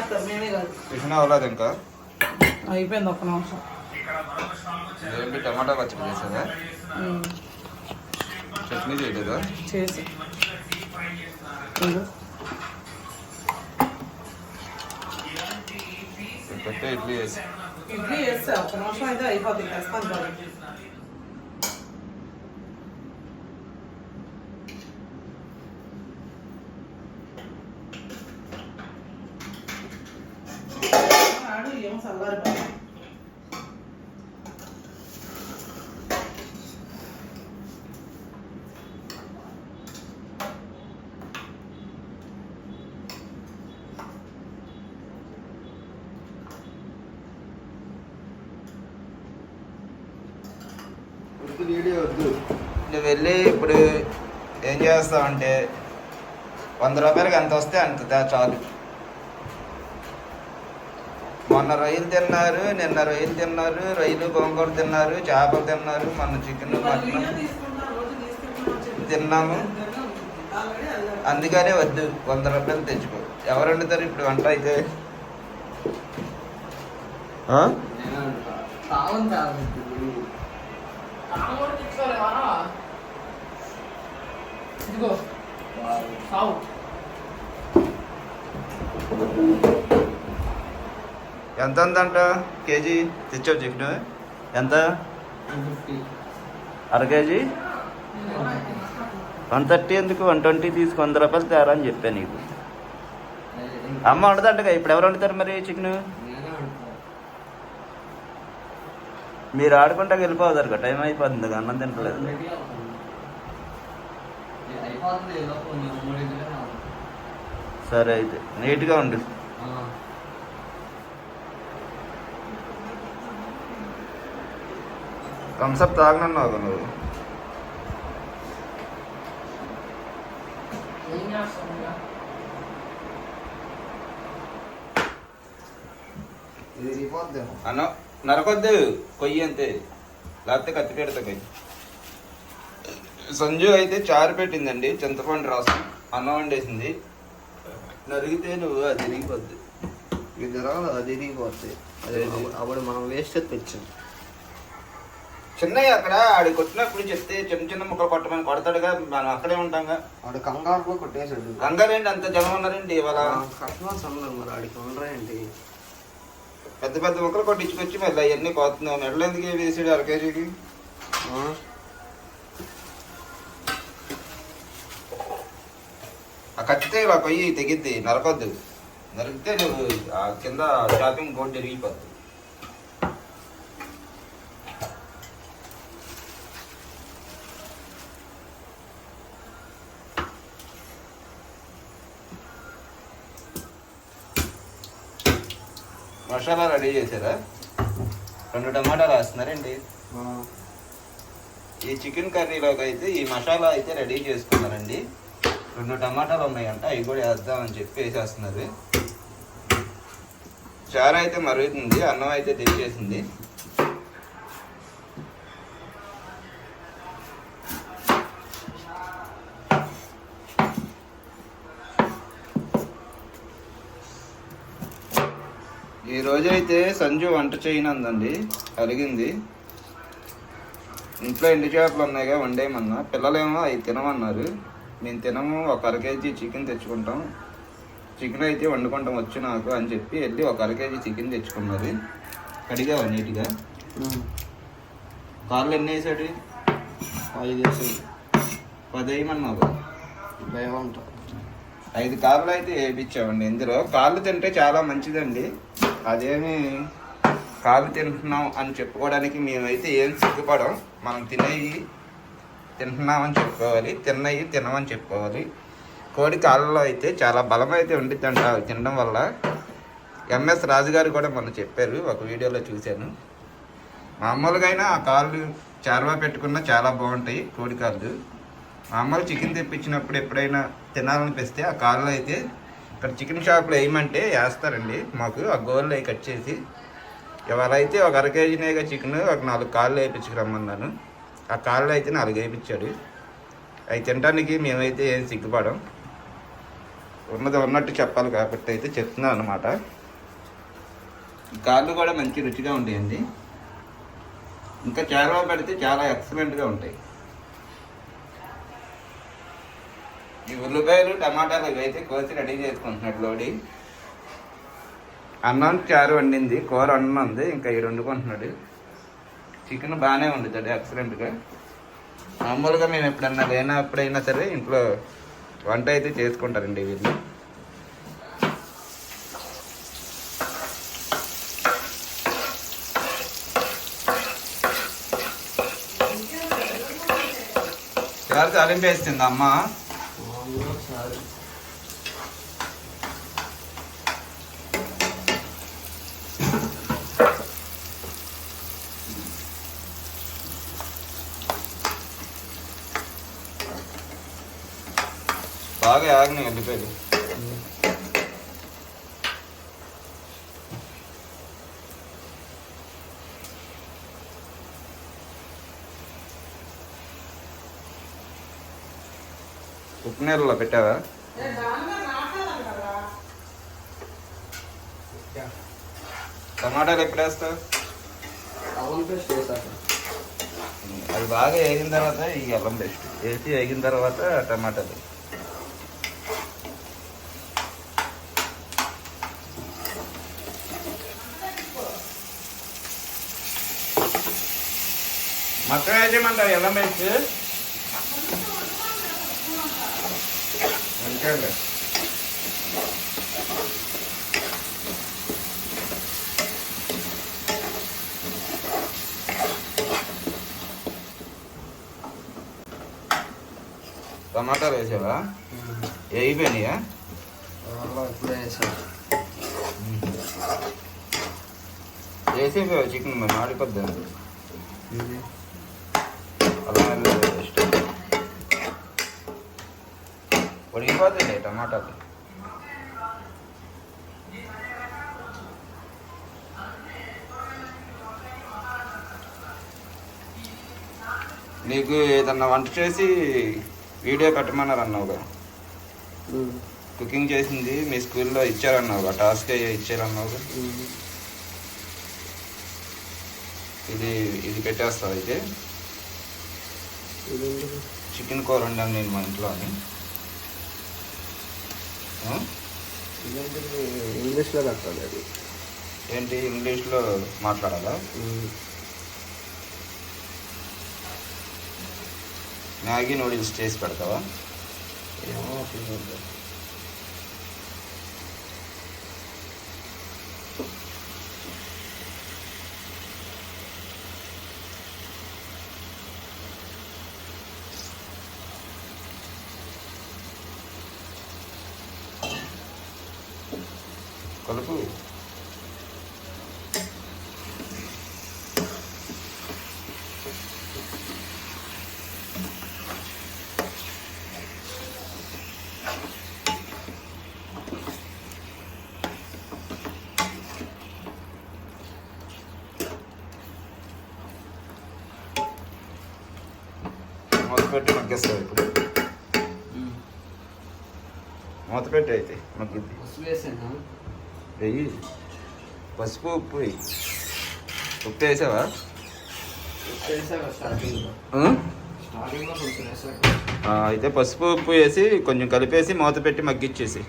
చేస్తారు మేమే కాదు. టిఫిన్ అవ్వలేదు ఇంకా? అయిపోయింది ఒక్క నిమిషం. ఏంటి టమాటా పచ్చడి ఉమ్, చట్నీ చేయలేదా? చేసి. ఇడ్లీ వేసి ఇడ్లీ వేస్తే ఒక్క నిమిషం అయితే అయిపోతుంది తెస్తాను కదా ఆడు ఏమో చల్లారిపోయింది వీడియో వద్దు నువ్వు వెళ్ళి ఇప్పుడు ఏం చేస్తావంటే వంద రూపాయలకి ఎంత వస్తే అంత దా చాలు. మొన్న రొయ్యలు తిన్నారు నిన్న రొయ్యలు తిన్నారు రొయ్యలు గోంగూర తిన్నారు చేపలు తిన్నారు మొన్న చికెన్ మటన్. తిన్నాము. అందుకనే వద్దు వంద రూపాయలు తెచ్చుకో. ఎవరు వండుతారు ఇప్పుడు వంట అయితే? ఆ? ఇదిగో సావు. ఎంత ఉందంట కేజీ తెచ్చావు చికెన్ ఎంత? అర కేజీ? వన్ థర్టీ ఎందుకు? వన్ ట్వంటీ తీసుకు వంద రూపాయలు తేరా అని చెప్పాను నీకు. అమ్మ వండదంటగా ఇప్పుడు ఎవరు వండుతారు మరి చికెన్? మీరు ఆడుకుంటా వెళ్ళిపోతారు కదా టైం అయిపోతుంది అన్నం తింటలేదు సరే అయితే నీట్గా ఉండు. థమ్స్అప్ తాగనన్నావు నువ్వు? అన్న. నరకొద్దు కొయ్యి అంతే. లేకపోతే కత్తి పెడతా కొయ్యి. సంజు అయితే చారు పెట్టిందండి చింతపండు రసం అన్నం వండేసింది. నరిగితే నువ్వు అది తిరిగిపోద్ది. ఇది రాదు అది ఇరిగిపోతుంది అది అప్పుడు- మనం వేస్ట్ తెచ్చాం. చిన్నయ్య అక్కడ ఆడి కొట్టినప్పుడు చెప్తే చిన్న చిన్న ముక్కలు కొట్టమని కొడతాడుగా మనం అక్కడే ఉంటాంగా. వాడు కంగారులో కొట్టేశాడు. గంగారేంటి అంత జనం ఉన్నారండి ఇవాళ? అన్నారు మరి ఆడికి ఉండరేంటి? పెద్ద పెద్ద ముక్కలు కొట్టించుకొచ్చి మళ్ళీ అవన్నీ కోతున్నావు మెడలు ఎందుకు వేసాడు అర కేజీకి? ఆ? కత్తితే ఇలా కొయ్యి తెగిద్ది నరకొద్దు. నరికితే నువ్వు ఆ కింద షాపింగ్ బోర్డు జరిగిపోద్ది. మసాలా రెడీ చేశారా? రెండు టమాటాలు వేస్తున్నారండి. ఈ చికెన్ కర్రీలోకి అయితే ఈ మసాలా అయితే రెడీ చేసుకున్నారండి. రెండు టమాటాలు ఉన్నాయంట అవి కూడా వేద్దామని చెప్పి వేసేస్తున్నారు. చారు అయితే మరుగుతుంది అన్నం అయితే తెచ్చేసింది ఈ రోజైతే సంజు వంట చేయనందండి. అలిగింది ఇంట్లో ఎండు చేపలు ఉన్నాయిగా వండేయమన్నా. పిల్లలేమో అవి తినమన్నారు. మేము తినము ఒక అర కేజీ చికెన్ తెచ్చుకుంటాం. చికెన్ అయితే వండుకుంటాం వచ్చు నాకు అని చెప్పి వెళ్ళి ఒక అర కేజీ చికెన్ తెచ్చుకున్నది కడిగా నీట్గా. కార్లు ఎన్ని వేసాడు? ఐదు వేసాడు. పది వేయమన్నావు అంట ఐదు కార్లు అయితే వేయించామండి ఇందులో కాళ్ళు తింటే చాలా మంచిదండి. అదేమి కాదు తింటున్నాం అని చెప్పుకోవడానికి మేమైతే ఏం సిగ్గుపడం? మనం తినేవి తింటున్నామని చెప్పుకోవాలి తిన్నవి తినమని చెప్పుకోవాలి. కోడి కాళ్ళలో అయితే చాలా బలం అయితే ఉండిద్దంట అవి తినడం వల్ల. ఎంఎస్ రాజుగారు కూడా మొన్న చెప్పారు ఒక వీడియోలో చూశాను. మామూలుగా అయినా ఆ కాళ్ళు చారువా పెట్టుకున్న చాలా బాగుంటాయి కోడి కాళ్ళు. మామూలు చికెన్ తెప్పించినప్పుడు ఎప్పుడైనా తినాలనిపిస్తే ఆ కాళ్ళు అయితే ఇక్కడ చికెన్ షాప్లో వేయమంటే వేస్తారండి. మాకు ఆ గోళ్ళు కట్ చేసి ఇవాళ అయితే ఒక అర కేజీనేగా చికెన్ ఒక నాలుగు కాళ్ళు వేయించుకురమ్మన్నాను ఆ కాళ్ళు అయితే నాలుగు వేయించాడు. అవి తినడానికి మేమైతే ఏం సిగ్గుపడం. ఉన్నది ఉన్నట్టు చెప్పాలి కాబట్టి అయితే చెప్తున్నాను అనమాట కాళ్ళు కూడా మంచి రుచిగా ఉండేయండి. ఇంకా చాలా పెడితే చాలా ఎక్సలెంట్గా ఉంటాయి. ఈ ఉల్లిపాయలు టమాటాలు అయితే కోసి రెడీ చేసుకుంటున్నాడు లోడీ. అన్నం చారు వండింది కూర అన్నం ఉంది ఇంకా ఈ వండుకుంటున్నాడు చికెన్ బాగానే వండుతాడు ఎక్సలెంట్గా మామూలుగా మేము ఎప్పుడన్నా లేనప్పుడైనా సరే ఇంట్లో వంట అయితే చేసుకుంటారండి వీళ్ళు. చారు తాలింపు వేస్తుంది అమ్మ మామూలుగా ఒకసారి బాగా ఆగినాయి ఉల్లిపాయలు ఉప్పు నీళ్ళలో పెట్టావా? టమాటాలు ఎప్పుడు వేస్తావు? టౌన్ పేస్ట్ వేసాక అది బాగా వేగిన తర్వాత ఈ అల్లం పేస్ట్. వేసి వేగిన తర్వాత టమాటాలు. మొత్తం వేసేయమంటావు అల్లం పేస్ట్ అంతే టమాటాలు వేసావా? వేయిపోయినాయా ఇప్పుడే వేసాను. వేసి చికెన్ మరి? మాడిపోద్ది ఇది అలా ఇష్టం ఉడికిపోతుంది టమాటాలు నీకు ఏదన్నా వంట చేసి వీడియో పెట్టమన్నారు అన్నావుగా ఉమ్. కుకింగ్ చేసింది మీ స్కూల్లో ఇచ్చారన్నావుగా టాస్క్ ఇచ్చారన్నావుగా. ఇది ఇది పెట్టేస్తావు అయితే? చికెన్ కూర వండాను నేను మా ఇంట్లో అని? ఇదేంటిది? ఇంగ్లీష్లో కట్టాలి అది. ఏంటి? ఇంగ్లీష్లో మాట్లాడాలా. మ్యాగీ నూడిల్స్ చేసి పెడతావా? ఏమో అట్లా చేద్దాం. కలుపు మూత పెట్టి మగ్గిస్తావు ఇప్పుడు. మూత పెట్టి అయితే మగ్గిద్ది వెయ్యి. పసుపు ఉప్పు వెయ్యి. ఉప్పు వేసావా? అయితే పసుపు ఉప్పు వేసి కొంచెం కలిపేసి మూత పెట్టి మగ్గిచ్చేసి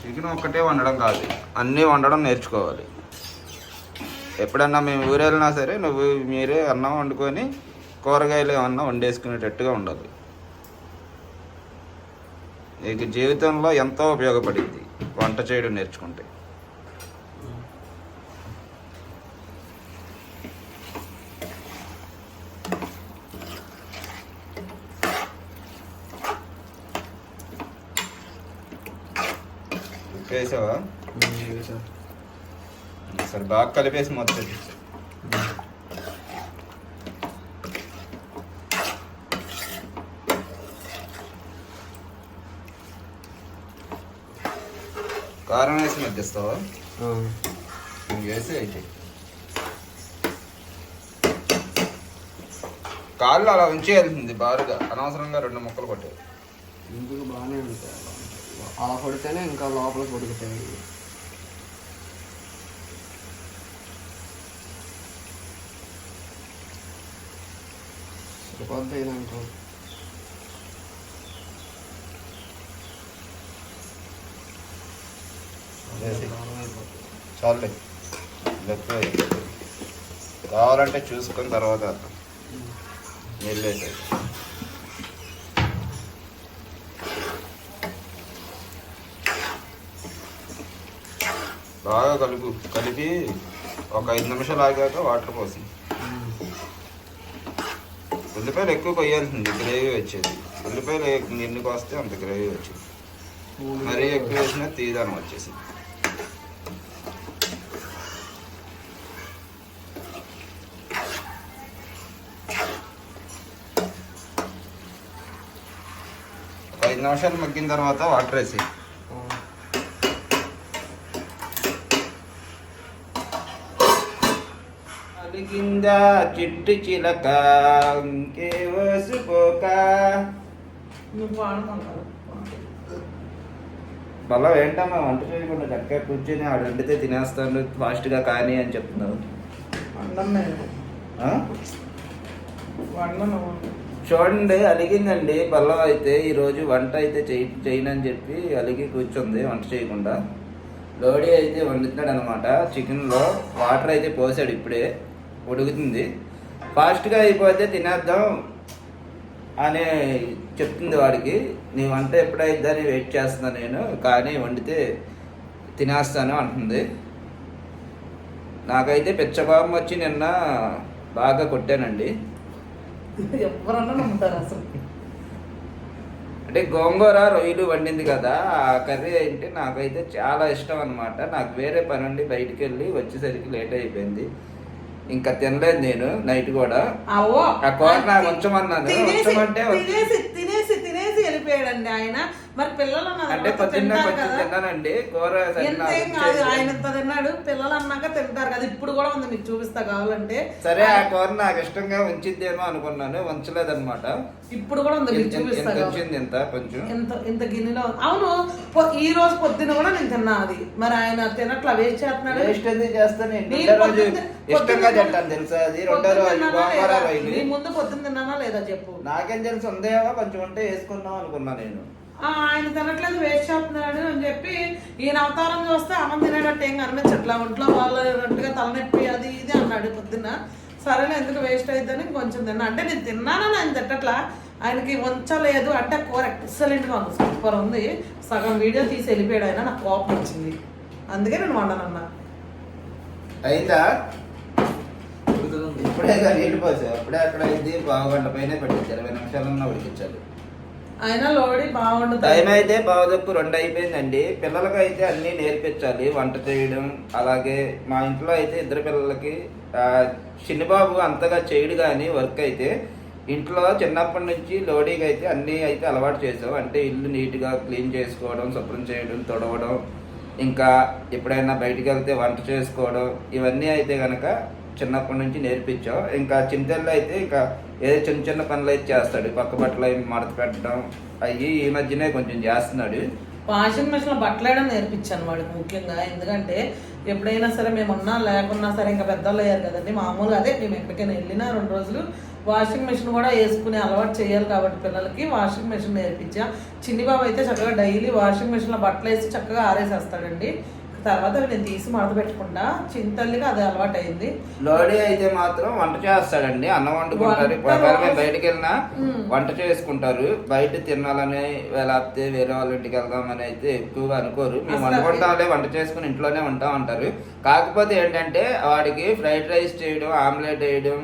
చికెన్ ఒక్కటే వండడం కాదు. అన్నీ వండడం నేర్చుకోవాలి. ఎప్పుడన్నా మేము ఊరు వెళ్ళినా సరే నువ్వు మీరే అన్నం వండుకొని కూరగాయలు ఏమన్నా వండేసుకునేటట్టుగా ఉండాలి. నీకు జీవితంలో ఎంతో ఉపయోగపడింది వంట చేయడం నేర్చుకుంటే. చేసావా? సరే బాగా కలిపేసి మొత్తం కారం వేసి మధ్యస్తావా వేసి అయితే. కాళ్ళు అలా ఉంచేయాల్సింది బారుగా అనవసరంగా రెండు ముక్కలు కొట్టాయి ఇందుకు బాగానే ఉంటాయి. అలా ఉంటాయి. అలా కొడితేనే ఇంకా లోపల కొడుకుతాయి సరిపోద్ది అనుకో వేసి. చాలే. కావాలంటే చూసుకున్న తర్వాత నీళ్ళు వేసేది బాగా కలుపు కలిపి ఒక ఐదు నిమిషాలు ఆగాక వాటర్ పోసి. ఉల్లిపాయలు ఎక్కువ కొయ్యాల్సింది గ్రేవీ వచ్చేది. ఉల్లిపాయలు ఎన్ని కోస్తే అంత గ్రేవీ వచ్చేది. మరీ ఎక్కువ వేసినా తీదానం వచ్చేసింది. ఐదు నిమిషాలు మగ్గిన తర్వాత వాటర్ వేసి అలిగిందా చిట్టు చిలక. ఇంకే వసుకోక మళ్ళా ఏంటమ్మా వంట చేయకుండా చక్కగా కూర్చొని ఆడు వండితే తినేస్తాను ఫాస్ట్గా కానీ అని చెప్తున్నావు. చూడండి అలిగిందండి. పల్లవ అయితే ఈరోజు వంట అయితే చేయి చేయనని చెప్పి అలిగి కూర్చుంది వంట చేయకుండా. లోడీ అయితే వండుతున్నాడు అనమాట చికెన్లో వాటర్ అయితే పోసాడు ఇప్పుడే. ఉడుకుతుంది. ఫాస్ట్గా అయిపోతే తినేద్దాం అని చెప్తుంది వాడికి. నీ వంట ఎప్పుడైద్దని వెయిట్ చేస్తున్నాను నేను. కానీ వండితే తినేస్తాను అంటుంది. నాకైతే పిచ్చబాబం వచ్చి నిన్న బాగా కొట్టానండి. ఎవరన్నా నమ్ముతారు అసలు? అంటే గోంగూర రొయ్యలు వండింది కదా ఆ కర్రీ అంటే నాకైతే చాలా ఇష్టం అనమాట నాకు వేరే పని ఉండి బయటికి వెళ్ళి వచ్చేసరికి లేట్ అయిపోయింది. ఇంకా తినలేదు నేను నైట్ కూడా. ఆ కూర నాకు ఉంచమన్నాను ఉంచమంటే తినేసి తినేసి తినేసి వెళ్ళిపోయాడండి ఆయన. మరి పిల్లలు అన్న అంటే తిన్నానండి కూర ఎంతేం కాదు ఆయన ఇంత తిన్నాడు పిల్లలు అన్నాక తింటారు కదా. ఇప్పుడు కూడా ఉంది మీకు చూపిస్తా కావాలంటే. సరే ఆ కూర నాకు ఇష్టంగా ఉంచిద్దేమో అనుకున్నాను ఉంచలేదన్నమాట. ఇప్పుడు కూడా ఉంది మీకు ఎంత- చూపిస్తా ఎంత. వచ్చింది ఎంత కొంచెం? ఇంత ఇంత గిన్నెలో అవును ఈ రోజు పొద్దున కూడా నేను తిన్నా అది. మరి ఆయన తినట్లా వేస్ట్ చేస్తున్నాడు? వేస్ట్ ఎందుకు చేస్తాను? నేను రెండో రోజు పొద్దున్న- ఇష్టంగా తింటాను తెలుసా అది? రెండో రోజు గోంగూర ముందు పొద్దున్న తిన్నానా లేదా చెప్పు. నాకేం తెలుసు ఉందేమో కొంచెం ఉంటే వేసుకుందాం అనుకున్నా నేను. ఆయన తినట్లేదు వేస్ట్ చేస్తున్నాడు అని చెప్పి ఈయన అవతారం చూస్తే అన్నం తినేటట్టు ఏం కనిపించట్లా ఒంట్లో వాళ్ళట్టుగా తలనొప్పి అది ఇది అన్నాడు పొద్దున్న. సరేలే ఎందుకు వేస్ట్ అయిద్దని కొంచెం తిన్నా. అంటే నేను తిన్నానని ఆయన తిట్టట్లా? ఆయనకి ఉంచలేదు అంటే కూర ఎక్సలెంట్గా ఉంది సూపర్ ఉంది. సగం వీడియో తీసి వెళ్ళిపోయాడు ఆయన నాకు కోపం వచ్చింది. అందుకే నేను వండనన్నా. అయిందా? ఇప్పుడే పోసావు. అప్పుడే అక్కడ అయింది పావు గంట పైన పెట్టించారు ఇరవై నిమిషాలన్నా ఉడికించాలి. ఆయన లోడి బాగుండుతుంది టైం అయితే బావదప్పు రెండు అయిపోయిందండి. పిల్లలకి అయితే అన్నీ నేర్పించాలి వంట చేయడం అలాగే మా ఇంట్లో అయితే ఇద్దరు పిల్లలకి చిన్నబాబు అంతగా చేయడు కానీ వర్క్ అయితే ఇంట్లో చిన్నప్పటి నుంచి లోడీకి అయితే అన్నీ అయితే అలవాటు చేసాం అంటే ఇల్లు నీట్గా క్లీన్ చేసుకోవడం శుభ్రం చేయడం తొడవడం ఇంకా ఎప్పుడైనా బయటికి వెళ్తే వంట చేసుకోవడం ఇవన్నీ అయితే కనుక చిన్నప్పటి నుంచి నేర్పించాం ఇంకా చింతల్లో అయితే ఇంకా ఏదో చిన్న చిన్న పనులు అయితే చేస్తాడు. పక్క బట్టలు అవి మడత పెట్టడం అవి ఈ మధ్యనే కొంచెం చేస్తున్నాడు. వాషింగ్ మిషన్ బట్టలు వేయడం నేర్పించాను వాడికి ముఖ్యంగా. ఎందుకంటే ఎప్పుడైనా సరే మేము ఉన్నా లేకున్నా సరే ఇంకా పెద్దవాళ్ళు అయ్యారు కదండి. మామూలుగా అదే మేము ఎప్పటికైనా వెళ్ళినా రెండు రోజులు వాషింగ్ మిషన్ కూడా వేసుకునే అలవాటు చేయాలి కాబట్టి పిల్లలకి వాషింగ్ మిషన్ నేర్పించా. చిన్ని బాబు అయితే చక్కగా డైలీ వాషింగ్ మిషన్లో బట్టలు వేసి చక్కగా ఆరేసేస్తాడండి. తర్వాత నేను తీసి మడత పెట్టుకుంటా చింతల్లిగా అది అలవాటు అయింది లోడీ అయితే మాత్రం వంట చేస్తాడండి. అన్నం వండుకుంటారు. ఒకవేళ మేము బయటికి వెళ్ళినా. వంట చేసుకుంటారు. బయట తినాలని లేకపోతే వేరే వాళ్ళ ఇంటికి వెళ్దామని అయితే ఎక్కువగా అనుకోరు. మేము వండుకుంటాంలే వంట చేసుకుని ఇంట్లోనే ఉంటాం అంటారు కాకపోతే ఏంటంటే వాడికి ఫ్రైడ్ రైస్ చేయడం ఆమ్లెట్ వేయడం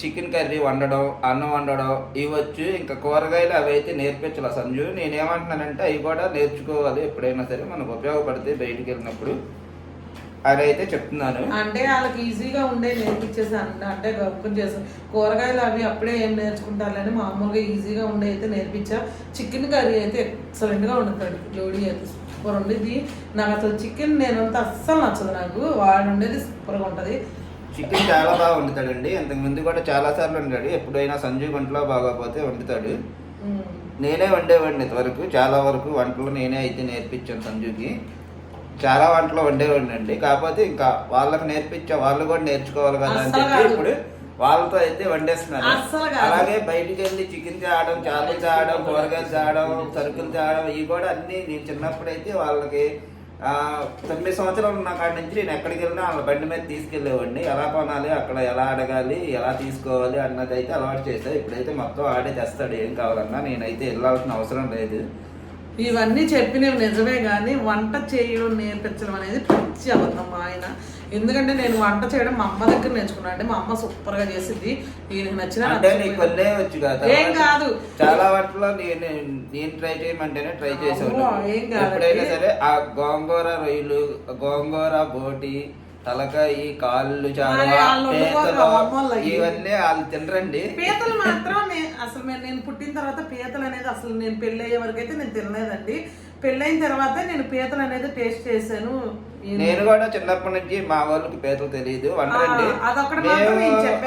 చికెన్ కర్రీ వండడం అన్నం వండడం ఇవ్వచ్చు. ఇంకా కూరగాయలు అవి అయితే నేర్పించాలి. సంజు నేనేమంటున్నానంటే అవి కూడా నేర్చుకోవాలి. ఎప్పుడైనా సరే మనకు ఉపయోగపడితే బయటికి వెళ్ళినప్పుడు. అది అయితే చెప్తున్నాను. అంటే వాళ్ళకి ఈజీగా ఉండే నేర్పించేసాను అంటే గొప్ప చేసాను కూరగాయలు అవి అప్పుడే ఏం నేర్చుకుంటారులేని మామూలుగా ఈజీగా ఉండే అయితే నేర్పించా. చికెన్ కర్రీ అయితే ఎక్సలెంట్గా వండుతాడు. జోడీ అయితే సూపర్ ఉండేది. నాకు అసలు చికెన్ నేను అంత అస్సలు నచ్చదు నాకు. వాడు ఉండేది సూపర్గా ఉంటుంది. చికెన్ చాలా బాగా వండుతాడండి. ఇంతకు ముందు కూడా చాలా సార్లు వండాడు. ఎప్పుడైనా సంజు వంటలో బాగోపోతే వండుతాడు. నేనే వండేవాడిని ఇంతవరకు. చాలా వరకు వంటలు నేనే అయితే నేర్పించాను సంజుకి చాలా వంటలు వండేవాడిని అండి. కాకపోతే ఇంకా వాళ్ళకి నేర్పించా వాళ్ళు కూడా నేర్చుకోవాలి కదా అని చెప్పి. ఇప్పుడు వాళ్ళతో అయితే వండేస్తున్నారు. అలాగే బయటికి వెళ్ళి చికెన్ తేవడం చేపలు తేవడం కూరగాయలు తేవడం సరుకులు తేవడం ఇవి కూడా అన్ని నేను చిన్నప్పుడు అయితే వాళ్ళకి తొమ్మిది సంవత్సరాలు ఉన్న కాడి నుంచి నేను ఎక్కడికి వెళ్ళినా వాళ్ళ బండి మీద తీసుకెళ్ళేవాడిని. ఎలా కొనాలి అక్కడ ఎలా అడగాలి ఎలా తీసుకోవాలి అన్నది అయితే అలవాటు చేశాను ఇప్పుడైతే మొత్తం ఆడే తెస్తాడు. ఏం కావాలన్నా నేనైతే వెళ్ళాల్సిన అవసరం లేదు. ఇవన్నీ చెప్పినవి నిజమే కానీ వంట చేయడం నేర్పించడం అనేది పిచ్చి అవసరం మా ఆయన. ఎందుకంటే నేను వంట చేయడం మా అమ్మ దగ్గర నేర్చుకున్నాను. అంటే మా అమ్మ సూపర్గా చేసింది. ఈయనకి నచ్చిన అంటే నీకు వచ్చు కదా ఏం కాదు. చాలా వాటిలో నేను నేను ట్రై చేయమంటేనే ట్రై చేసాను ఏం కాదండి. ఎప్పుడైనా సరే ఆ గోంగూర రొయ్యలు గోంగూర బోటి తలకాయి కాళ్ళు చాలా. ఇవన్నీ వాళ్ళు తినరండి. పీతలు మాత్రం అసలు నేను నేను పుట్టిన తర్వాత పీతలు అనేది అసలు నేను పెళ్ళి అయ్యే వరకు అయితే నేను తినలేదండి. పెళ్ళైన తర్వాత నేను పీతలు అనేది టేస్ట్ చేశాను. నేను కూడా చిన్నప్పటి నుంచి మా వాళ్ళకి పేర్లు తెలియదు.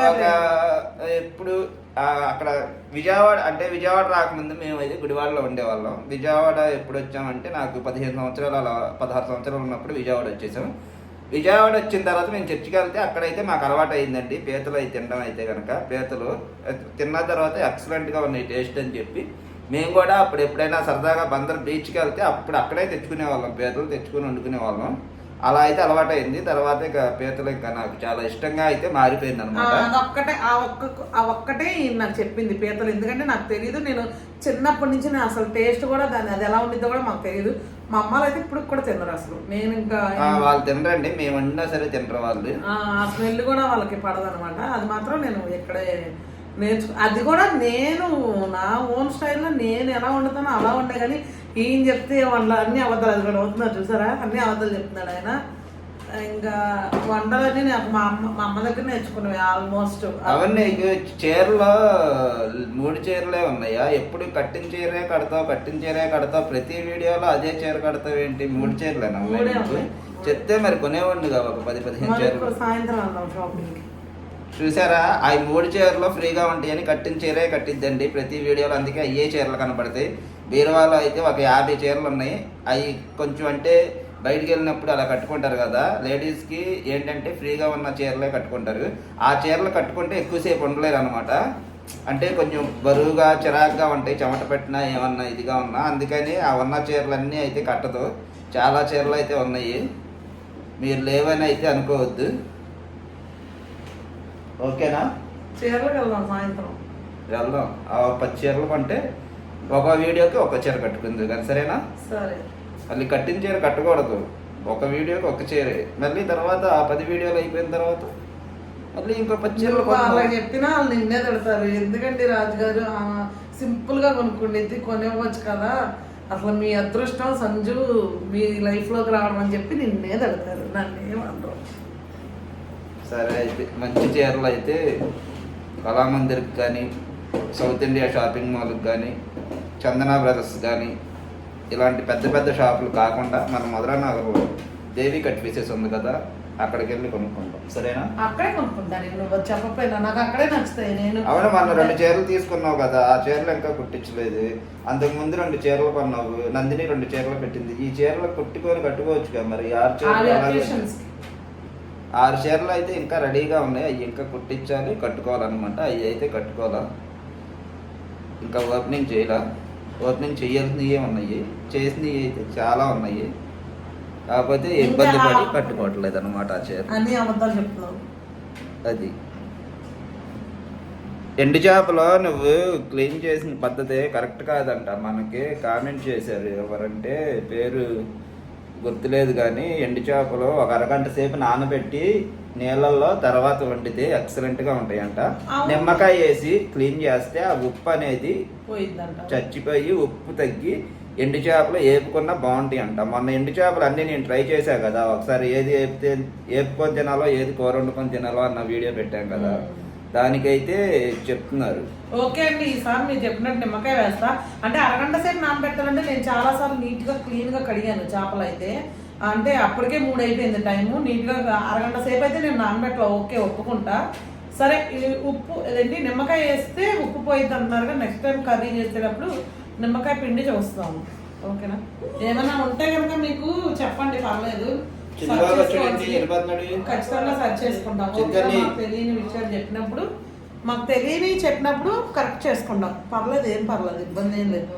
ఒక ఎప్పుడు అక్కడ విజయవాడ అంటే విజయవాడ రాకముందు మేము అయితే గుడివాడలో ఉండేవాళ్ళం. విజయవాడ ఎప్పుడు వచ్చామంటే నాకు పదిహేను సంవత్సరాలు అలా పదహారు సంవత్సరాలు ఉన్నప్పుడు విజయవాడ వచ్చేసాం. విజయవాడ వచ్చిన తర్వాత మేము చర్చికి వెళ్తే అక్కడైతే మాకు అలవాటు అయిందండి. పీతలు అయితే తినడం అయితే కనుక పీతలు తిన్న తర్వాత ఎక్సలెంట్గా ఉన్నాయి టేస్ట్ అని చెప్పి. మేము కూడా అప్పుడు ఎప్పుడైనా సరదాగా బందర్ బీచ్కి వెళ్తే అప్పుడు అక్కడే తెచ్చుకునే వాళ్ళం పీతలు తెచ్చుకుని వండుకునే వాళ్ళం. అలా అయితే అలవాటు అయింది తర్వాత ఇక పీతలు ఇంకా నాకు చాలా ఇష్టంగా అయితే మారిపోయింది అనమాట అదొక్కటే ఆ ఒక్క ఆ ఒక్కటే నాకు చెప్పింది పీతలు. ఎందుకంటే నాకు తెలియదు నేను చిన్నప్పటి నుంచి నేను అసలు టేస్ట్ కూడా దాన్ని అది ఎలా ఉండిద్దో కూడా మాకు తెలియదు మా అమ్మాలు అయితే ఇప్పుడు కూడా తినరు అసలు. నేను ఇంకా వాళ్ళు తినరండి. మేము వండినా సరే తినరు వాళ్ళు. ఆ స్మెల్ కూడా వాళ్ళకి పడదు అనమాట అది మాత్రం నేను ఇక్కడే నేర్చుకు అది కూడా నేను నా ఓన్ స్టైల్లో నేను ఎలా వండుతానో అలా వండే కానీ ఈయన చెప్తే వండ అన్ని అబద్ధాలు అది కూడా అవుతున్నారు చూసారా? అన్ని అబద్ధాలు చెప్తున్నాడు ఆయన. ఇంకా వంటలన్నీ నాకు మా అమ్మ మా అమ్మ దగ్గర నేర్చుకున్నవి ఆల్మోస్ట్ అవన్నీ చీరలో మూడు చీరలే ఉన్నాయా? ఎప్పుడు కట్టిన చీరే కడతావు కట్టిన చీరే కడతావు ప్రతి వీడియోలో అదే చీర కడతావు ఏంటి? మూడు చీరలేనా. చెప్తే మరి కొనేవాడిని కావు ఒక పది పదిహేను చీరలు. సాయంత్రం వెళ్దాం షాపింగ్కి. చూసారా? ఆ మూడు చీరలు ఫ్రీగా ఉంటాయని కట్టిన చీరే కట్టిద్దండి. ప్రతి వీడియోలో అందుకే అయ్యే చీరలు కనపడతాయి. బీరువాలో అయితే ఒక యాభై చీరలు ఉన్నాయి. అవి కొంచెం అంటే బయటికి వెళ్ళినప్పుడు అలా కట్టుకుంటారు కదా. లేడీస్కి ఏంటంటే ఫ్రీగా ఉన్న చీరలే కట్టుకుంటారు. ఆ చీరలు కట్టుకుంటే ఎక్కువసేపు ఉండలేరు అనమాట అంటే కొంచెం బరువుగా చిరాకుగా ఉంటాయి. చెమట పెట్టినా ఏమన్నా ఇదిగా ఉన్నా. అందుకని ఆ ఉన్న చీరలన్నీ అయితే కట్టదు. చాలా చీరలు అయితే ఉన్నాయి. మీరు లేవని అయితే అనుకోవద్దు. ఓకేనా? చీరలకు వెళ్దాం సాయంత్రం. వెళ్దాం. ఆ పది చీరలు కొంటే ఒక వీడియోకి ఒక చీర కట్టుకుంది కానీ సరేనా? సరే. మళ్ళీ కట్టిన చీర కట్టకూడదు. ఒక వీడియోకి ఒక చీరే. మళ్ళీ తర్వాత ఆ పది వీడియోలు అయిపోయిన తర్వాత మళ్ళీ ఇంకో పది చీరలు అలా. చెప్పినా వాళ్ళు నిన్నే తిడతారు. ఎందుకండి రాజుగారు? సింపుల్గా కొనుక్కుండేది కొనివ్వచ్చు కదా. అసలు మీ అదృష్టం సంజు మీ లైఫ్లోకి రావడం అని చెప్పి నిన్నే తిడతారు. నన్ను ఏమంటారు సరే అయితే మంచి చీరలు అయితే కళామందిర్కి కానీ సౌత్ ఇండియా షాపింగ్ మాల్కి కానీ చందన బ్రదర్స్ కానీ ఇలాంటి పెద్ద పెద్ద షాపులు కాకుండా మన మధురానగర్లో దేవి కట్ పీసెస్ ఉంది కదా అక్కడికి వెళ్ళి కొనుక్కుంటాం సరేనా? అక్కడే కొనుక్కుంటాను నువ్వు చెప్పకపోయినా నాకు అక్కడే నచ్చుతాయి. నేను అవును మన రెండు చీరలు తీసుకున్నావు కదా ఆ చీరలు ఇంకా కుట్టించలేదు. అంతకు ముందు రెండు చీరలు కొన్నావు నందిని రెండు చీరలు పెట్టింది. ఈ చీరలు కుట్టుకొని కట్టుకోవచ్చు కదా మరి? ఆరు చీరలు అవి అలాగే occasions ఉన్నాయి. ఆరు చీరలు అయితే ఇంకా రెడీగా ఉన్నాయి. అవి ఇంకా కుట్టించాలి కట్టుకోవాలన్నమాట. అవి అయితే కట్టుకోవాలా? ఇంకా ఓపెనింగ్ చేయాల? ఓపెనింగ్ చేయాల్సినవి ఉన్నాయి. చేసినవి అయితే చాలా ఉన్నాయి. కాకపోతే ఇబ్బంది పడి కట్టుకోవట్లేదు అనమాట ఆ చీర. అది. ఎండు చేపలో నువ్వు క్లీన్ చేసిన పద్ధతి కరెక్ట్ కాదంట. మనకి కామెంట్ చేశారు ఎవరంటే పేరు గుర్తులేదు కానీ ఎండు చేపలు ఒక అరగంట సేపు నానబెట్టి నీళ్ళల్లో తర్వాత వండితే ఎక్సలెంట్గా ఉంటాయంట. నిమ్మకాయ వేసి క్లీన్ చేస్తే ఆ ఉప్పు అనేది చచ్చిపోయి ఉప్పు తగ్గి ఎండు చేపలు ఏపుకున్న బాగుంటాయి అంట మొన్న ఎండు చేపలు అన్నీ నేను ట్రై చేశా కదా. ఒకసారి ఏది ఏపితే ఏపుకొని తినాలో ఏది కూర వండుకొని తినాలో అన్న వీడియో పెట్టాం కదా. దానికైతే చెప్తున్నారు. ఓకే అండి ఈసారి మీరు చెప్పినట్టు నిమ్మకాయ వేస్తా. అంటే అరగంట సేపు నానబెట్టాలంటే నేను చాలా సార్లు నీట్గా క్లీన్గా కడిగాను చేపలు అయితే అంటే అప్పటికే మూడు అయిపోయింది టైము. నీట్గా అరగంట సేపు అయితే నేను నానబెట్టలో ఓకే ఒప్పుకుంటా. సరే ఉప్పు అదేంటి నిమ్మకాయ వేస్తే ఉప్పు పోయింది అంటున్నారు నెక్స్ట్ టైం కర్రీ చేసేటప్పుడు నిమ్మకాయ పిండి చూస్తాము. ఓకేనా? ఏమైనా ఉంటే కనుక మీకు చెప్పండి పర్లేదు. ఖచ్చితంగా సర్చ్ చేసుకుంటాం. తెలియని విషయాలు చెప్పినప్పుడు మాకు తెలియని చెప్పినప్పుడు కరెక్ట్ చేసుకుంటాం. పర్లేదు ఏం పర్లేదు ఇబ్బంది ఏం లేదు.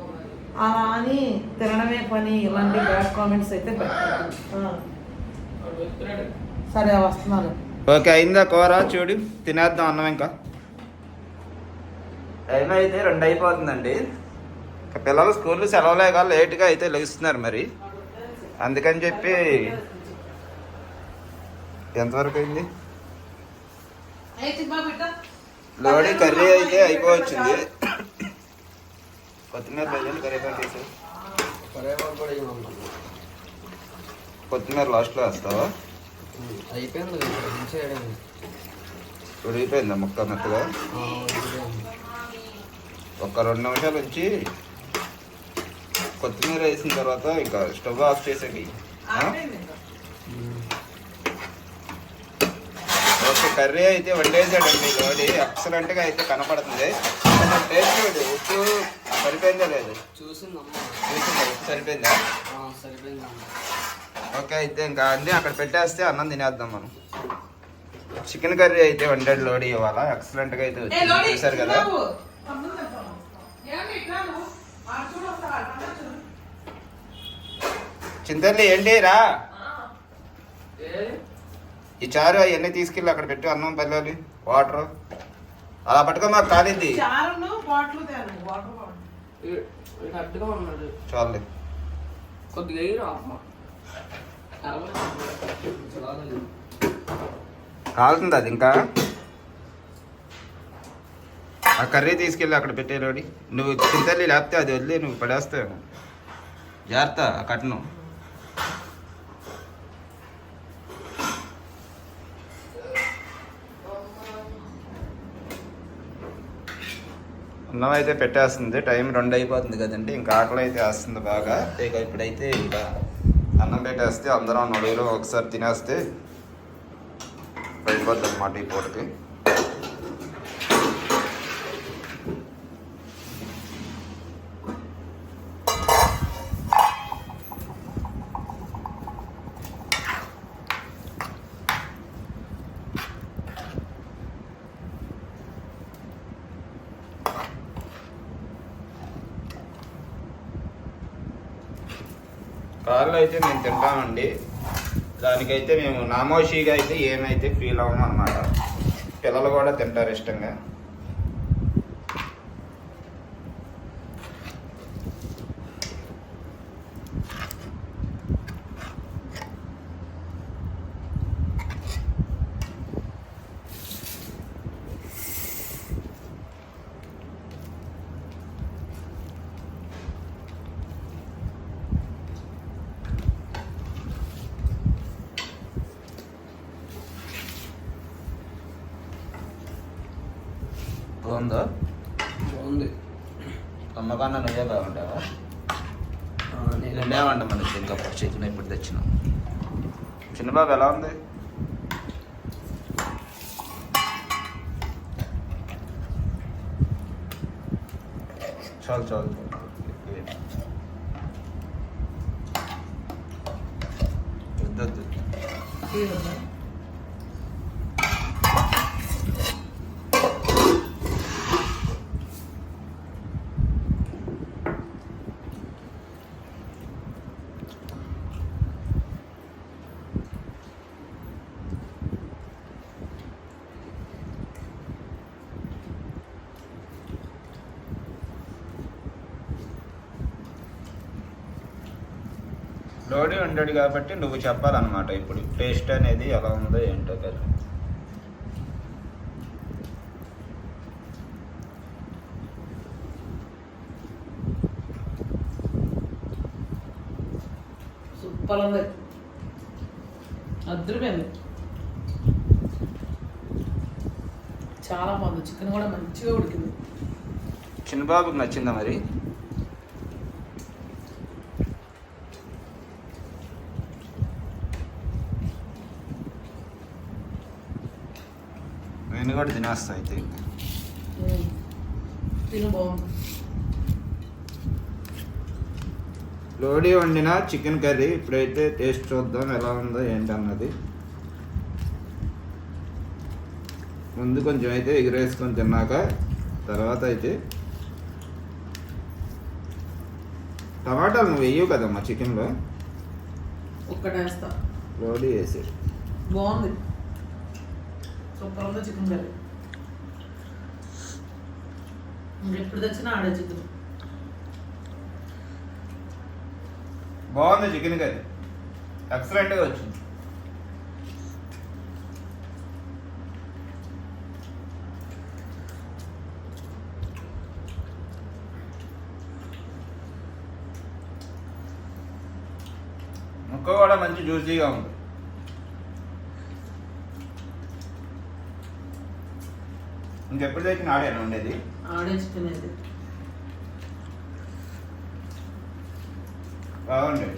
అలా అని తినడమే పని ఇలాంటి బ్యాడ్ కామెంట్స్ అయితే. సరే వస్తున్నాను ఓకే అయిందా కూర? చూడు తినేద్దాం అన్నం ఇంకా. టైం అయితే రెండు అయిపోతుందండి. ఇంకా పిల్లలు స్కూల్ సెలవులే కానీ లేట్గా అయితే లెగుస్తున్నారు మరి. అందుకని చెప్పి ఎంతవరకు అయింది లోడి కర్రీ అయితే అయిపోవచ్చింది. కొత్తిమీర ప్రజలు కరివేపాకు వేసి కరివేపాకు కూడా ఏమన్నా కొత్తిమీర లాస్ట్లో వేస్తావా? అయిపోయింది ఉడిగిపోయిందా ముక్క మెత్తగా. ఒక రెండు నిమిషాలు ఉంచి కొత్తిమీర వేసిన తర్వాత ఇంకా స్టవ్ ఆఫ్ చేసేది ఓకే కర్రీ అయితే వండేసాడండి లోడి ఎక్సలెంట్గా అయితే కనపడుతుంది. టేస్ట్ చూడు ఉప్పు సరిపోయిందా లేదు? చూసిందమ్మా. సరిపోయిందా? ఓకే అయితే ఇంకా అన్నీ అక్కడ పెట్టేస్తే అన్నం తినేద్దాం మనం. చికెన్ కర్రీ అయితే వండాడు లోడి ఇవాళ. ఎక్సలెంట్గా అయితే వచ్చింది చూసారు కదా. చింతల్లి ఏంటి రా? ఈ చారు అవన్నీ తీసుకెళ్ళి అక్కడ పెట్టి అన్నం పల్లెలు వాటర్. అలా పట్టుకో మాకు ఉన్నాడు. చాలు కొద్దిగా కాలుతుంది అది ఇంకా? ఆ కర్రీ తీసుకెళ్ళి అక్కడ పెట్టేలోడి నువ్వు చింతల్లి లేకపోతే అది వదిలే నువ్వు పడేస్తావు జాగ్రత్త ఆ కట్ను అన్నం అయితే పెట్టేస్తుంది. టైం రెండు అయిపోతుంది కదండి. ఇంకా ఆకలి అయితే వేస్తుంది బాగా. ఇక ఇప్పుడైతే ఇంకా అన్నం పెట్టేస్తే అందరం నలుగురు ఒకసారి తినేస్తే అయిపోద్ది అనమాట ఈ పూటకి. కార్లో అయితే మేము తింటామండి. దానికైతే మేము నామోషిగా అయితే ఏమైతే ఫీల్ అవ్వమన్నమాట పిల్లలు కూడా తింటారు ఇష్టంగా బాగుందా బాగుంది అమ్మకన్నా నువ్వే బాగుంటావా? నేను రెండేమంట మనకి ఇంకా చికెన్ ఇప్పుడు తెచ్చినాం చిన్నబాబు ఎలా ఉంది? చాలు చాలు. వద్దొద్దు ఉండాడు కాబట్టి నువ్వు చెప్పాలన్నమాట. ఇప్పుడు టేస్ట్ అనేది ఎలా ఉందో ఏంటో కదా సూపర్ ఉంది అద్దరిపోయింది చాలా బాగుంది. చికెన్ కూడా మంచిగా ఉడికింది. చిన్నబాబుకి నచ్చిందా మరి? కూడా తినేస్తా అయితే. లోడీ వండిన చికెన్ కర్రీ ఇప్పుడైతే టేస్ట్ చూద్దాం ఎలా ఉందో ఏంటన్నది ముందు కొంచెం అయితే ఎగిరేసుకొని తిన్నాక తర్వాత అయితే టమాటాలు నువ్వు వేయవు కదమ్మా చికెన్లో? ఒక్కటి వేస్తా లోడీ వేసి బాగుంది. సూపర్ ఉంది చికెన్ కర్రీ. ఎప్పుడు తెచ్చినా ఆడే చికెన్. బాగుంది చికెన్ కర్రీ. ఎక్సలెంట్గా వచ్చింది. ముక్క కూడా మంచి జ్యూసీగా ఉంది. ఇంకెప్పుడు తెచ్చిన ఆడాను ఉండేది? ఆడే చికెన్ అయితే బాగుంది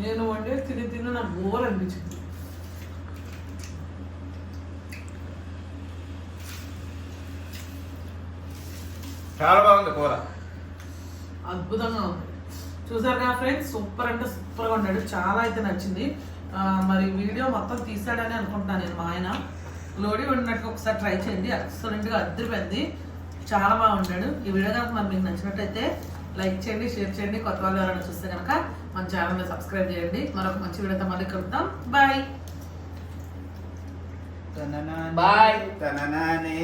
నేను వండే తిని తిని నాకు బోర్ అనిపించింది. చాలా బాగుంది కూర. అద్భుతంగా ఉంది. చూసారు కదా ఫ్రెండ్స్? సూపర్ అంటే సూపర్గా ఉన్నాడు. చాలా అయితే నచ్చింది. మరి వీడియో మొత్తం తీసాడని అనుకుంటున్నాను నేను మా ఆయన. లోడి వండినట్టు ఒకసారి ట్రై చేయండి. ఎక్సలెంట్గా అద్దరిపోయింది. చాలా బాగుంటాడు ఈ వీడియో కనుక మరి మీకు నచ్చినట్టయితే లైక్ చేయండి షేర్ చేయండి. కొత్త వాళ్ళు ఎవరైనా చూస్తే కనుక మన ఛానల్ని సబ్స్క్రైబ్ చేయండి. మరొక మంచి వీడియోతో మళ్ళీ కలుద్దాం. బాయ్ తననానే,